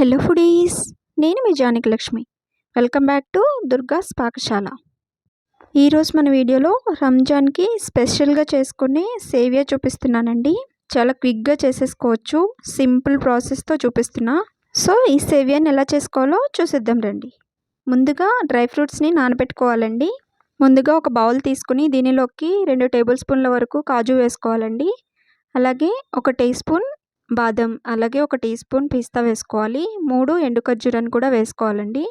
Hello foodies నేను మీ Janaki Lakshmi. Welcome back to Durga's Pakasala ఈరోజు మన వీడియోలో రంజాన్కి స్పెషల్గా చేసుకునే సేవియా చూపిస్తున్నానండి. చాలా క్విక్గా చేసేసుకోవచ్చు సింపుల్ ప్రాసెస్తో చూపిస్తున్నా. సో ఈ సేవియాని ఎలా చేసుకోవాలో చూసిద్దాం రండి. ముందుగా డ్రై ఫ్రూట్స్ని నానబెట్టుకోవాలండి. ముందుగా ఒక బౌల్ తీసుకుని దీనిలోకి రెండు టేబుల్ స్పూన్ల వరకు కాజు వేసుకోవాలండి. అలాగే ఒక టీ స్పూన్ బాదం అలాగే ఒక టీ స్పూన్ పిస్తా వేసుకోవాలి. మూడు ఎండు ఖర్జూరాన్ని కూడా వేసుకోవాలండి.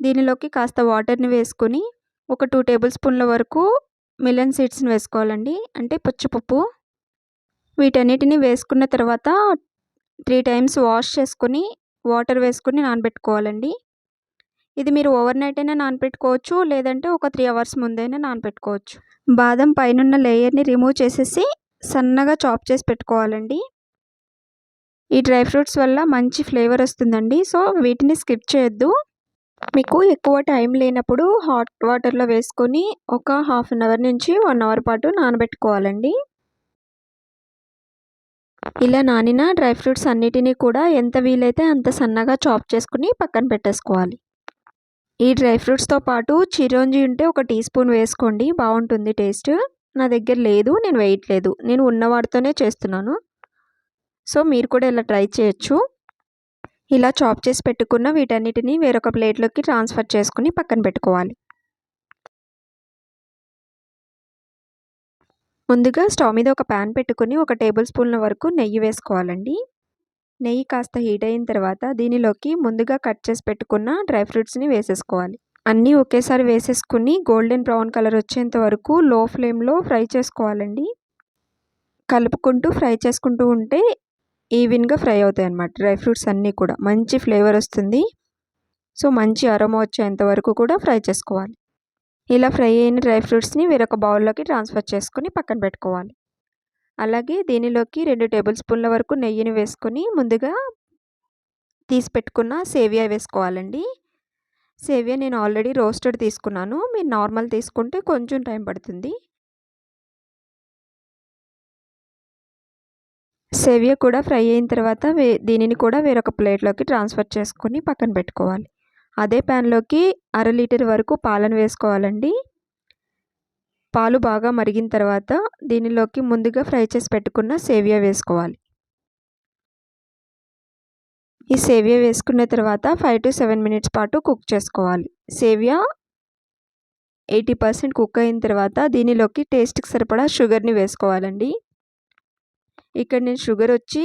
దీనిలోకి కాస్త వాటర్ని వేసుకొని ఒక టూ టేబుల్ స్పూన్ల వరకు మిలన్ సీడ్స్ని వేసుకోవాలండి. అంటే పుచ్చిపప్పు. వీటన్నిటిని వేసుకున్న తర్వాత త్రీ టైమ్స్ వాష్ చేసుకొని వాటర్ వేసుకుని నానబెట్టుకోవాలండి. ఇది మీరు ఓవర్ నైట్ అయినా నానబెట్టుకోవచ్చు లేదంటే ఒక త్రీ అవర్స్ ముందైనా నానబెట్టుకోవచ్చు. బాదం పైన లేయర్ని రిమూవ్ చేసేసి సన్నగా చాప్ చేసి పెట్టుకోవాలండి. ఈ డ్రై ఫ్రూట్స్ వల్ల మంచి ఫ్లేవర్ వస్తుందండి. సో వీటిని స్కిప్ చేయొద్దు. మీకు ఎక్కువ టైం లేనప్పుడు హాట్ వాటర్లో వేసుకొని ఒక హాఫ్ అన్ అవర్ నుంచి వన్ అవర్ పాటు నానబెట్టుకోవాలండి. ఇలా నానిన డ్రై ఫ్రూట్స్ అన్నిటినీ కూడా ఎంత వీలైతే అంత సన్నగా చాప్ చేసుకుని పక్కన పెట్టేసుకోవాలి. ఈ డ్రై ఫ్రూట్స్తో పాటు చిరోంజి ఉంటే ఒక టీ స్పూన్ వేసుకోండి. బాగుంటుంది టేస్ట్. నా దగ్గర లేదు నేను వేయట్లేదు. నేను ఉన్న వాటితోనే చేస్తున్నాను. సో మీరు కూడా ఇలా ట్రై చేయొచ్చు. ఇలా చాప్ చేసి పెట్టుకున్న వీటన్నిటిని వేరొక ప్లేట్లోకి ట్రాన్స్ఫర్ చేసుకుని పక్కన పెట్టుకోవాలి. ముందుగా స్టవ్ మీద ఒక ప్యాన్ పెట్టుకుని ఒక టేబుల్ స్పూన్ల వరకు నెయ్యి వేసుకోవాలండి. నెయ్యి కాస్త హీట్ అయిన తర్వాత దీనిలోకి ముందుగా కట్ చేసి పెట్టుకున్న డ్రై ఫ్రూట్స్ని వేసేసుకోవాలి. అన్నీ ఒకేసారి వేసేసుకుని గోల్డెన్ బ్రౌన్ కలర్ వచ్చేంత వరకు లో ఫ్లేమ్లో ఫ్రై చేసుకోవాలండి. కలుపుకుంటూ ఫ్రై చేసుకుంటూ ఉంటే ఈవెన్గా ఫ్రై అవుతాయి అన్నమాట డ్రై ఫ్రూట్స్ అన్నీ కూడా. మంచి ఫ్లేవర్ వస్తుంది. సో మంచి అరమ వచ్చేంత వరకు కూడా ఫ్రై చేసుకోవాలి. ఇలా ఫ్రై అయిన డ్రై ఫ్రూట్స్ని వేరొక బౌల్లోకి ట్రాన్స్ఫర్ చేసుకొని పక్కన పెట్టుకోవాలి. అలాగే దీనిలోకి రెండు టేబుల్ స్పూన్ల వరకు నెయ్యిని వేసుకొని ముందుగా తీసి పెట్టుకున్న సేవియా వేసుకోవాలండి. సేవియా నేను ఆల్రెడీ రోస్టెడ్ తీసుకున్నాను. మీరు నార్మల్ తీసుకుంటే కొంచెం టైం పడుతుంది. సేవియా కూడా ఫ్రై అయిన తర్వాత వే దీనిని కూడా వేరొక ప్లేట్లోకి ట్రాన్స్ఫర్ చేసుకొని పక్కన పెట్టుకోవాలి. అదే ప్యాన్లోకి అర లీటర్ వరకు పాలను వేసుకోవాలండి. పాలు బాగా మరిగిన తర్వాత దీనిలోకి ముందుగా ఫ్రై చేసి పెట్టుకున్న సేవియా వేసుకోవాలి. ఈ సేవియా వేసుకున్న తర్వాత ఫైవ్ టు సెవెన్ మినిట్స్ పాటు కుక్ చేసుకోవాలి. సేవియా ఎయిటీ పర్సెంట్ కుక్ అయిన తర్వాత దీనిలోకి టేస్ట్కి సరిపడా షుగర్ని వేసుకోవాలండి. ఇక్కడ నేను షుగర్ వచ్చి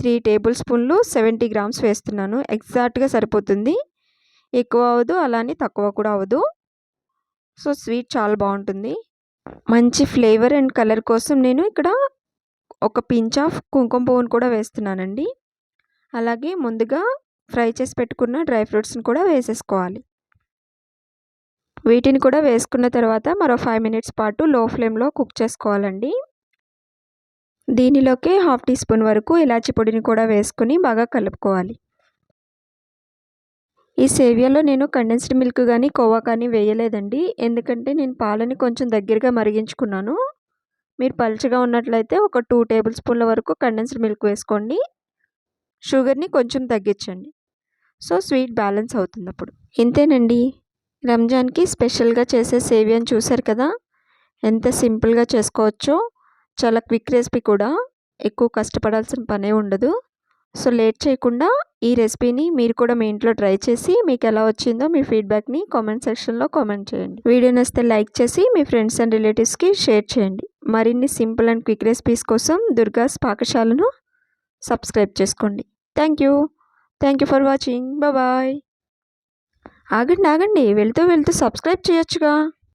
త్రీ టేబుల్ స్పూన్లు సెవెంటీ గ్రామ్స్ వేస్తున్నాను. ఎగ్జాక్ట్గా సరిపోతుంది. ఎక్కువ అవ్వదు అలానే తక్కువ కూడా అవ్వదు. సో స్వీట్ చాలా బాగుంటుంది. మంచి ఫ్లేవర్ అండ్ కలర్ కోసం నేను ఇక్కడ ఒక పించ్ ఆఫ్ కుంకుమ పువ్వును కూడా వేస్తున్నానండి. అలాగే ముందుగా ఫ్రై చేసి పెట్టుకున్న డ్రై ఫ్రూట్స్ని కూడా వేసేసుకోవాలి. వీటిని కూడా వేసుకున్న తర్వాత మరో ఫైవ్ మినిట్స్ పాటు లో ఫ్లేమ్లో కుక్ చేసుకోవాలండి. దీనిలోకి హాఫ్ టీ స్పూన్ వరకు ఇలాచి పొడిని కూడా వేసుకుని బాగా కలుపుకోవాలి. ఈ సేవియాలో నేను కండెన్స్డ్ మిల్క్ కానీ కోవా కానీ వేయలేదండి. ఎందుకంటే నేను పాలని కొంచెం దగ్గరగా మరిగించుకున్నాను. మీరు పలుచగా ఉన్నట్లయితే ఒక టూ టేబుల్ స్పూన్ల వరకు కండెన్స్డ్ మిల్క్ వేసుకోండి. షుగర్ని కొంచెం తగ్గించండి. సో స్వీట్ బ్యాలెన్స్ అవుతుంది అప్పుడు. ఇంతేనండి. రంజాన్కి స్పెషల్గా చేసే సేవియాని చూసారు కదా? ఎంత సింపుల్గా చేసుకోవచ్చో. చాలా క్విక్ రెసిపీ కూడా. ఎక్కువ కష్టపడాల్సిన పనే ఉండదు. సో లేట్ చేయకుండా ఈ రెసిపీని మీరు కూడా మీ ఇంట్లో ట్రై చేసి మీకు ఎలా వచ్చిందో మీ ఫీడ్బ్యాక్ని కామెంట్ సెక్షన్లో కామెంట్ చేయండి. వీడియో నచ్చితే లైక్ చేసి మీ ఫ్రెండ్స్ అండ్ రిలేటివ్స్కి షేర్ చేయండి. మరిన్ని సింపుల్ అండ్ క్విక్ రెసిపీస్ కోసం దుర్గాస్ పాకశాలను సబ్స్క్రైబ్ చేసుకోండి. Thank you. Thank you for watching. Bye. ఆగండి ఆగండి. వెళ్తూ వెళ్తూ సబ్స్క్రైబ్ చేయొచ్చుగా.